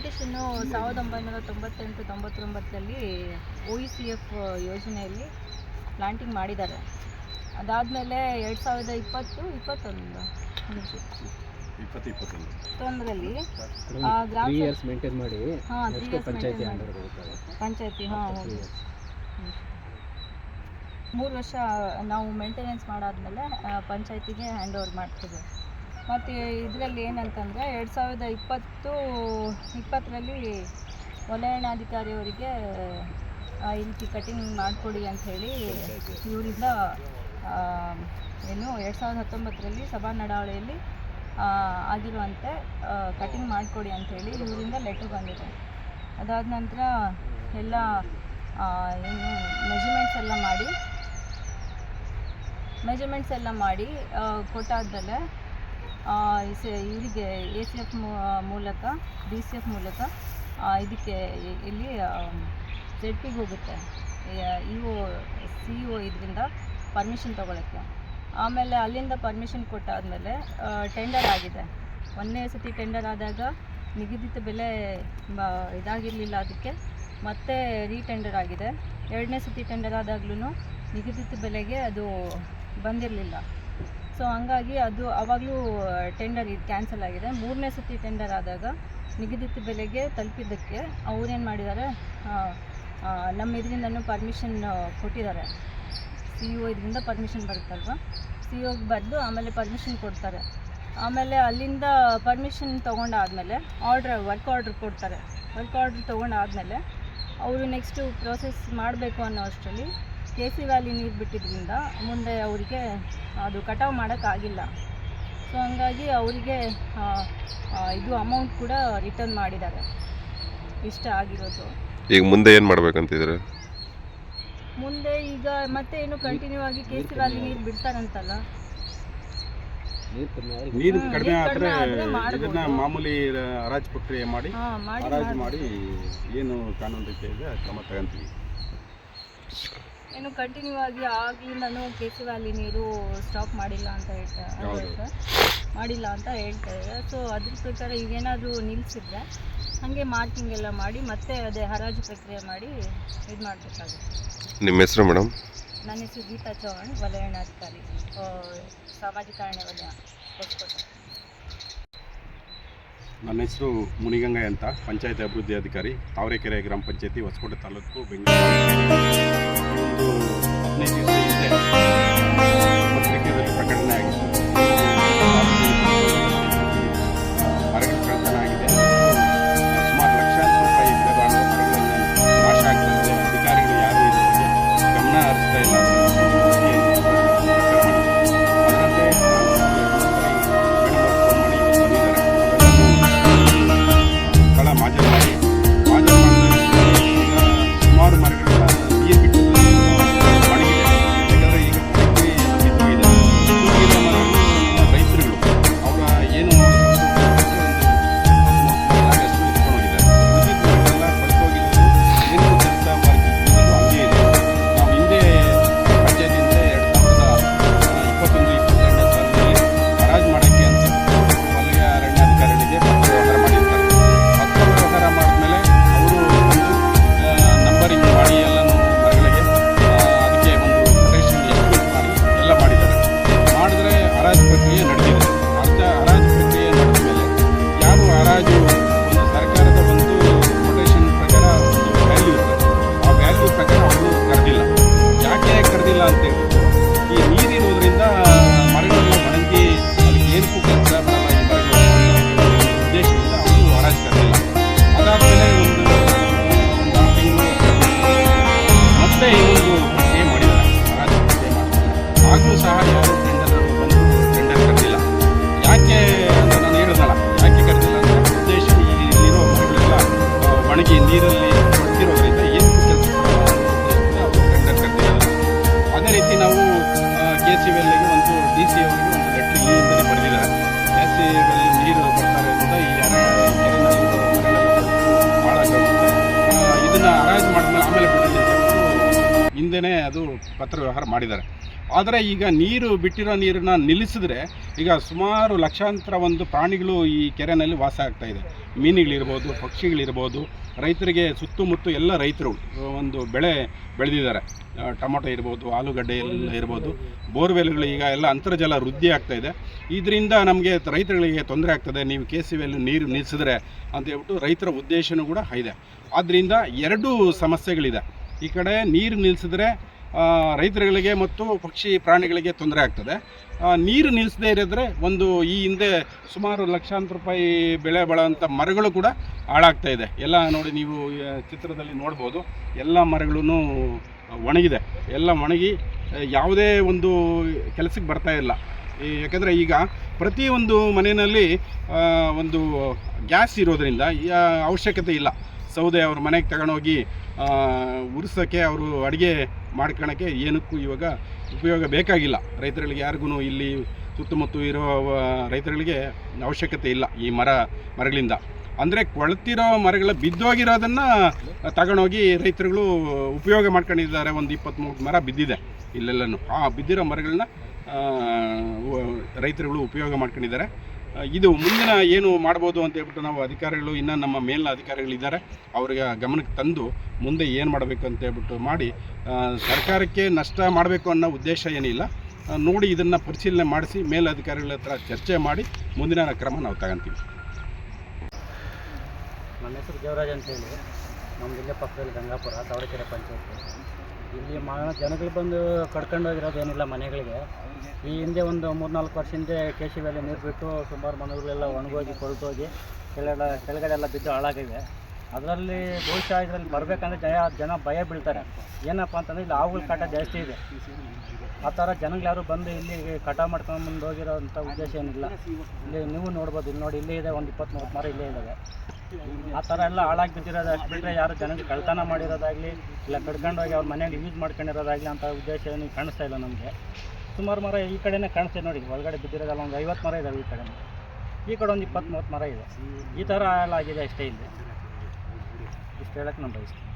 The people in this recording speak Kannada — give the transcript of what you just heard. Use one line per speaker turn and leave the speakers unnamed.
ಪ್ಲಾಂಟೇಶನ್ನು ಸಾವಿರದ ಒಂಬೈನೂರ ತೊಂಬತ್ತೆಂಟು ತೊಂಬತ್ತೊಂಬತ್ತರಲ್ಲಿ ಒ ಇ ಸಿ ಎಫ್ ಯೋಜನೆಯಲ್ಲಿ ಪ್ಲಾಂಟಿಂಗ್ ಮಾಡಿದ್ದಾರೆ. ಅದಾದಮೇಲೆ ಎರಡು ಸಾವಿರದ ಇಪ್ಪತ್ತು ಇಪ್ಪತ್ತೊಂದು.
ಇಪ್ಪತ್ತು ಇಪ್ಪತ್ತೊಂದು.
ಇಪ್ಪತ್ತೊಂದರಲ್ಲಿ ಆ, ಗ್ರಾಮ
ಮಾಡಿ
ಹಾಂ
ಪಂಚಾಯತಿ
ಪಂಚಾಯತಿ ಹಾಂ ಹೌದು ಮೂರು ವರ್ಷ ನಾವು ಮೇಂಟೆನೆನ್ಸ್ ಮಾಡಾದ್ಮೇಲೆ ಪಂಚಾಯತಿಗೆ ಹ್ಯಾಂಡ್ ಓವರ್ ಮಾಡ್ತೀವಿ. ಮತ್ತು ಇದರಲ್ಲಿ ಏನಂತಂದರೆ ಎರಡು ಸಾವಿರದ ಇಪ್ಪತ್ತು, ಇಪ್ಪತ್ತರಲ್ಲಿ ವಲಯಾಣಾಧಿಕಾರಿಯವರಿಗೆ ಈ ರೀತಿ ಕಟಿಂಗ್ ಮಾಡಿಕೊಡಿ ಅಂಥೇಳಿ ಇವರಿಂದ ಏನು ಎರಡು ಸಾವಿರದ ಹತ್ತೊಂಬತ್ತರಲ್ಲಿ ಸಭಾ ನಡಾವಳಿಯಲ್ಲಿ ಆಗಿರುವಂತೆ ಕಟಿಂಗ್ ಮಾಡಿಕೊಡಿ ಅಂಥೇಳಿ ಇವರಿಂದ ಲೆಟ್ರ್ ಬಂದಿದೆ. ಅದಾದ ನಂತರ ಎಲ್ಲ ಏನು ಮೆಜರ್ಮೆಂಟ್ಸ್ ಎಲ್ಲ ಮಾಡಿ ಮೆಜರ್ಮೆಂಟ್ಸ್ ಎಲ್ಲ ಮಾಡಿ ಕೊಟ್ಟಾದ್ಮೇಲೆ ಇವರಿಗೆ ಎ ಸಿ ಎಫ್ ಮೂಲಕ ಡಿ ಸಿ ಎಫ್ ಮೂಲಕ ಇದಕ್ಕೆ ಇಲ್ಲಿ ಜೆಡ್ ಹೋಗುತ್ತೆ. ಇ ಒ ಸಿ ಒ ಇದರಿಂದ ಪರ್ಮಿಷನ್ ತೊಗೊಳಕ್ಕೆ. ಆಮೇಲೆ ಅಲ್ಲಿಂದ ಪರ್ಮಿಷನ್ ಕೊಟ್ಟಾದಮೇಲೆ ಟೆಂಡರ್ ಆಗಿದೆ. ಒಂದನೇ ಸತಿ ಟೆಂಡರ್ ಆದಾಗ ನಿಗದಿತ ಬೆಲೆ ಇದಾಗಿರಲಿಲ್ಲ ಅದಕ್ಕೆ, ಮತ್ತೆ ರೀಟೆಂಡರ್ ಆಗಿದೆ. ಎರಡನೇ ಸತಿ ಟೆಂಡರ್ ಆದಾಗ್ಲೂ ನಿಗದಿತ ಬೆಲೆಗೆ ಅದು ಬಂದಿರಲಿಲ್ಲ. ಸೊ ಹಂಗಾಗಿ ಅದು ಆವಾಗಲೂ ಟೆಂಡರ್ ಇದು ಕ್ಯಾನ್ಸಲ್ ಆಗಿದೆ. ಮೂರನೇ ಸತಿ ಟೆಂಡರ್ ಆದಾಗ ನಿಗದಿತ ಬೆಲೆಗೆ ತಲುಪಿದ್ದಕ್ಕೆ ಅವ್ರೇನು ಮಾಡಿದ್ದಾರೆ ನಮ್ಮ ಇದರಿಂದನೂ ಪರ್ಮಿಷನ್ ಕೊಟ್ಟಿದ್ದಾರೆ ಸಿ ಇ ಒ ಇದರಿಂದ ಪರ್ಮಿಷನ್ ಬರುತ್ತಲ್ವ? ಸಿ ಒಗೆ ಬರೆದು ಆಮೇಲೆ ಪರ್ಮಿಷನ್ ಕೊಡ್ತಾರೆ. ಆಮೇಲೆ ಅಲ್ಲಿಂದ ಪರ್ಮಿಷನ್ ತೊಗೊಂಡಾದಮೇಲೆ ಆರ್ಡ್ರ್ ವರ್ಕ್ ಆರ್ಡ್ರ್ ಕೊಡ್ತಾರೆ. ವರ್ಕ್ ಆರ್ಡ್ರ್ ತೊಗೊಂಡಾದಮೇಲೆ ಅವರು ನೆಕ್ಸ್ಟು ಪ್ರೋಸೆಸ್ ಮಾಡಬೇಕು ಅನ್ನೋ ಅಷ್ಟರಲ್ಲಿ ಕೆ ಸಿ ವ್ಯಾಲಿ ನೀರು ಬಿಟ್ಟಿದ್ದರಿಂದ ಮುಂದೆ ಅವರಿಗೆ ಅದು ಕಟಾವು ಮಾಡೋಕ್ಕಾಗಿಲ್ಲ. ಸೊ ಹಂಗಾಗಿ ಅವರಿಗೆ ಇದು ಅಮೌಂಟ್ ಕೂಡ ರಿಟರ್ನ್ ಮಾಡಿದ್ದಾರೆ. ಇಷ್ಟ ಆಗಿರೋದು.
ಈಗ ಮುಂದೆ ಏನು ಮಾಡ್ಬೇಕಂತಿದ್ರೆ
ಮುಂದೆ ಈಗ ಮತ್ತೆ ಏನು ಕಂಟಿನ್ಯೂ ಆಗಿ ಕೇಸ್ ಅಲ್ಲಿ ವ್ಯಾಲಿ ನೀರು ಬಿಡ್ತಾರಂತಲ್ಲ.
ನೀರು
ಕಡಿಮೆ
ನೀರು ಕಡಿಮೆ ಆದ್ರೆ.
ಇದನ್ನ ಮಾಮೂಲಿ ಹರಾಜು ಪ್ರಕ್ರಿಯೆ ಮಾಡಿ ಹರಾಜ್
ಮಾಡಿ
ಏನು ಕಾನೂನು ರೀತಿ ಇದೆ ಕ್ರಮ ತಗೊಂತೀವಿ.
ಏನು ಕಂಟಿನ್ಯೂ ಆಗಿ ಆಗ್ಲಿಂದನೂ ಕೆ ಸಿ ವ್ಯಾಲಿ ನೀರು ಸ್ಟಾಪ್ ಮಾಡಿಲ್ಲ ಅಂತ ಹೇಳ್ತಾರೆ
ಹೌದು.
ಸರ್ ಮಾಡಿಲ್ಲ ಅಂತ ಹೇಳ್ತಾರೆ ಇದ್ದಾರೆ ಸೊ ಅದ್ರ ಪ್ರಕಾರ ಈಗೇನಾದರೂ ನಿಲ್ಲಿಸಿದ್ರೆ ಹಾಗೆ ಮಾರ್ಕಿಂಗ್ ಎಲ್ಲ ಮಾಡಿ ಮತ್ತೆ ಅದೇ ಹರಾಜು ಪ್ರಕ್ರಿಯೆ ಮಾಡಿ ಇದು ಮಾಡಬೇಕಾಗುತ್ತೆ.
ನಿಮ್ಮ ಹೆಸರು ಮೇಡಮ್?
ನನ್ನ ಹೆಸರು ಗೀತಾ ಚೌಹಾಣ್ ವಲಯಣಾಧಿಕಾರಿ. ಆ, ಸಾಮಾಜಿಕ ಅರಣ್ಯ ವಲಯ ಹೊಸಕೋಟೆ.
ನನ್ನ ಹೆಸರು ಮುನಿಗಂಗೈ ಅಂತ ಪಂಚಾಯತ್ ಅಭಿವೃದ್ಧಿ ಅಧಿಕಾರಿ ತಾವರೆಕೆರೆ ಗ್ರಾಮ ಪಂಚಾಯತಿ ಹೊಸಕೋಟೆ ತಾಲೂಕು ಬೆಂಗಳೂರು. राजनीतीचं युद्ध आहे पत्रिकेवरील प्रकरण ಹಿಂದೆನೇ ಅದು ಪತ್ರ ವ್ಯವಹಾರ ಮಾಡಿದ್ದಾರೆ. ಆದರೆ ಈಗ ನೀರು ಬಿಟ್ಟಿರೋ ನೀರನ್ನ ನಿಲ್ಲಿಸಿದ್ರೆ ಈಗ ಸುಮಾರು ಲಕ್ಷಾಂತರ ಒಂದು ಪ್ರಾಣಿಗಳು ಈ ಕೆರೆಯಲ್ಲಿ ವಾಸ ಆಗ್ತಾ ಇದೆ. ಮೀನುಗಳಿರ್ಬೋದು, ಪಕ್ಷಿಗಳಿರ್ಬೋದು, ರೈತರಿಗೆ ಸುತ್ತಮುತ್ತ ಎಲ್ಲ ರೈತರು ಒಂದು ಬೆಳೆ ಬೆಳೆದಿದ್ದಾರೆ. ಟೊಮೊಟೊ ಇರ್ಬೋದು, ಆಲೂಗಡ್ಡೆ ಎಲ್ಲ ಇರ್ಬೋದು, ಬೋರ್ವೆಲ್ಗಳು ಈಗ ಎಲ್ಲ ಅಂತರ್ಜಲ ವೃದ್ಧಿ ಆಗ್ತಾ ಇದೆ. ಇದರಿಂದ ನಮಗೆ ರೈತರುಗಳಿಗೆ ತೊಂದರೆ ಆಗ್ತದೆ. ನೀವು ಕೆ ಸಿ ವೆಲ್ ನೀರು ನಿಲ್ಲಿಸಿದ್ರೆ ಅಂತ ಹೇಳ್ಬಿಟ್ಟು ರೈತರ ಉದ್ದೇಶನೂ ಕೂಡ ಇದೆ. ಆದ್ದರಿಂದ ಎರಡೂ ಸಮಸ್ಯೆಗಳಿದೆ. ಈ ಕಡೆ ನೀರು ನಿಲ್ಲಿಸಿದ್ರೆ ರೈತರುಗಳಿಗೆ ಮತ್ತು ಪಕ್ಷಿ ಪ್ರಾಣಿಗಳಿಗೆ ತೊಂದರೆ ಆಗ್ತದೆ. ನೀರು ನಿಲ್ಲಿಸದೇ ಇರಿದ್ರೆ ಒಂದು ಈ ಹಿಂದೆ ಸುಮಾರು ಲಕ್ಷಾಂತರ ರೂಪಾಯಿ ಬೆಳೆ ಬಾಳುವಂಥ ಮರಗಳು ಕೂಡ ಹಾಳಾಗ್ತಾ ಇದೆ. ಎಲ್ಲ ನೋಡಿ ನೀವು ಚಿತ್ರದಲ್ಲಿ ನೋಡ್ಬೋದು, ಎಲ್ಲ ಮರಗಳೂ ಒಣಗಿದೆ. ಎಲ್ಲ ಒಣಗಿ ಯಾವುದೇ ಒಂದು ಕೆಲಸಕ್ಕೆ ಬರ್ತಾ ಇಲ್ಲ. ಯಾಕಂದರೆ ಈಗ ಪ್ರತಿಯೊಂದು ಮನೆಯಲ್ಲಿ ಒಂದು ಗ್ಯಾಸ್ ಇರೋದರಿಂದ ಅವಶ್ಯಕತೆ ಇಲ್ಲ. ಸೌದೆ ಅವ್ರ ಮನೆಗೆ ತಗೊಂಡೋಗಿ ಉರ್ಸೋಕ್ಕೆ ಅವರು ಅಡುಗೆ ಮಾಡ್ಕೊಳಕ್ಕೆ ಏನಕ್ಕೂ ಇವಾಗ ಉಪಯೋಗ ಬೇಕಾಗಿಲ್ಲ. ರೈತರುಗಳಿಗೆ ಯಾರಿಗೂ ಇಲ್ಲಿ ಸುತ್ತಮುತ್ತ ಇರೋ ರೈತರಿಗೆ ಅವಶ್ಯಕತೆ ಇಲ್ಲ ಈ ಮರ, ಮರಗಳಿಂದ. ಅಂದರೆ ಕೊಳ್ತಿರೋ ಮರಗಳ ಬಿದ್ದೋಗಿರೋದನ್ನು ತಗೊಂಡೋಗಿ ರೈತರುಗಳು ಉಪಯೋಗ ಮಾಡ್ಕೊಂಡಿದ್ದಾರೆ. ಒಂದು ಇಪ್ಪತ್ತ್ಮೂರು ಮರ ಬಿದ್ದಿದೆ ಇಲ್ಲೆಲ್ಲನೂ. ಆ, ಬಿದ್ದಿರೋ ಮರಗಳನ್ನ ರೈತರುಗಳು ಉಪಯೋಗ ಮಾಡ್ಕೊಂಡಿದ್ದಾರೆ. ಇದು ಮುಂದಿನ ಏನು ಮಾಡ್ಬೋದು ಅಂತ ಹೇಳ್ಬಿಟ್ಟು ನಾವು ಅಧಿಕಾರಿಗಳು, ಇನ್ನು ನಮ್ಮ ಮೇಲಿನ ಅಧಿಕಾರಿಗಳಿದ್ದಾರೆ, ಅವರಿಗೆ ಗಮನಕ್ಕೆ ತಂದು ಮುಂದೆ ಏನು ಮಾಡಬೇಕು ಅಂತ ಹೇಳ್ಬಿಟ್ಟು ಮಾಡಿ ಸರ್ಕಾರಕ್ಕೆ ನಷ್ಟ ಮಾಡಬೇಕು ಅನ್ನೋ ಉದ್ದೇಶ ಏನಿಲ್ಲ. ನೋಡಿ ಇದನ್ನು ಪರಿಶೀಲನೆ ಮಾಡಿಸಿ ಮೇಲಧಿಕಾರಿಗಳ ಹತ್ರ ಚರ್ಚೆ ಮಾಡಿ ಮುಂದಿನ ಕ್ರಮ ನಾವು ತಗೊಂತೀವಿ.
ನನ್ನ ಹೆಸರು ದೇವರಾಜ್ ಅಂತೇಳಿ ನಮ್ಮ ಇಲ್ಲೇ ಪಕ್ಕದಲ್ಲಿ ಗಂಗಾಪುರ, ದಾವಣಗೆರೆ ಪಂಚಾಯತ್. ಇಲ್ಲಿ ಮಾ ಜನಗಳು ಬಂದು ಕಡ್ಕೊಂಡು ಹೋಗಿರೋದೇನಿಲ್ಲ ಮನೆಗಳಿಗೆ. ಈ ಹಿಂದೆ ಒಂದು ಮೂರ್ನಾಲ್ಕು ವರ್ಷ ಹಿಂದೆ ಕೇಶಿವೆಲ್ಲ ನೀರು ಬಿಟ್ಟು ಸುಮಾರು ಮನೆಗಳೆಲ್ಲ ಒಣಗೋಗಿ ಕೊಳ್ತೋಗಿ ಕೆಳಗಡೆ ಕೆಳಗಡೆ ಎಲ್ಲ ಬಿದ್ದು ಹಾಳಾಗಿದೆ ಅದರಲ್ಲಿ ಬಹುಶಃ ಇದರಲ್ಲಿ ಬರಬೇಕಂದ್ರೆ ಜಯ, ಜನ ಭಯ ಬೀಳ್ತಾರೆ. ಏನಪ್ಪ ಅಂತಂದರೆ ಇಲ್ಲಿ ಆವುಗಳ ಕಾಟ ಜಾಸ್ತಿ ಇದೆ. ಆ ಥರ ಜನಗಳು ಯಾರು ಬಂದು ಇಲ್ಲಿ ಕಟ ಮಾಡ್ಕೊಂಡು ಮುಂದೆ ಹೋಗಿರೋಂಥ ಉದ್ದೇಶ ಏನಿಲ್ಲ. ಇಲ್ಲಿ ನೀವು ನೋಡ್ಬೋದು, ಇಲ್ಲಿ ನೋಡಿ, ಇಲ್ಲೇ ಇದೆ ಒಂದು ಇಪ್ಪತ್ತ್ ಮೂವತ್ತು ಮರ ಇಲ್ಲೇ ಇದ್ದಾವೆ. ಆ ಥರ ಎಲ್ಲ ಹಾಳಾಗಿ ಬಿದ್ದಿರೋದು ಅಷ್ಟು ಬಿಟ್ಟರೆ ಯಾರು ಜನಕ್ಕೆ ಕಳ್ತನ ಮಾಡಿರೋದಾಗಲಿ, ಇಲ್ಲ ಕಡ್ಕೊಂಡೋಗಿ ಅವ್ರ ಮನೇಲಿ ಯೂಸ್ ಮಾಡ್ಕೊಂಡಿರೋದಾಗಲಿ ಅಂಥ ಉದ್ದೇಶ ಏನು ಕಾಣಿಸ್ತಾ ಇಲ್ಲ ನಮಗೆ. ಸುಮಾರು ಮರ ಈ ಕಡೆನೇ ಕಾಣ್ತಿದೆ ನೋಡಿ, ಒಳಗಡೆ ಬಿದ್ದಿರೋದಲ್ಲ ಒಂದು ಐವತ್ತು ಮರ ಇದ್ದಾವೆ ಈ ಕಡೆ ಈ ಕಡೆ ಒಂದು ಇಪ್ಪತ್ತು ಮೂವತ್ತು ಮರ ಇದೆ. ಈ ಥರ ಎಲ್ಲ ಆಗಿದೆ ಅಷ್ಟೇ ಇಲ್ಲಿ. ಇಷ್ಟು ಹೇಳಕ್ಕೆ ನಮ್ಮ ಬಯಸ್ತೀನಿ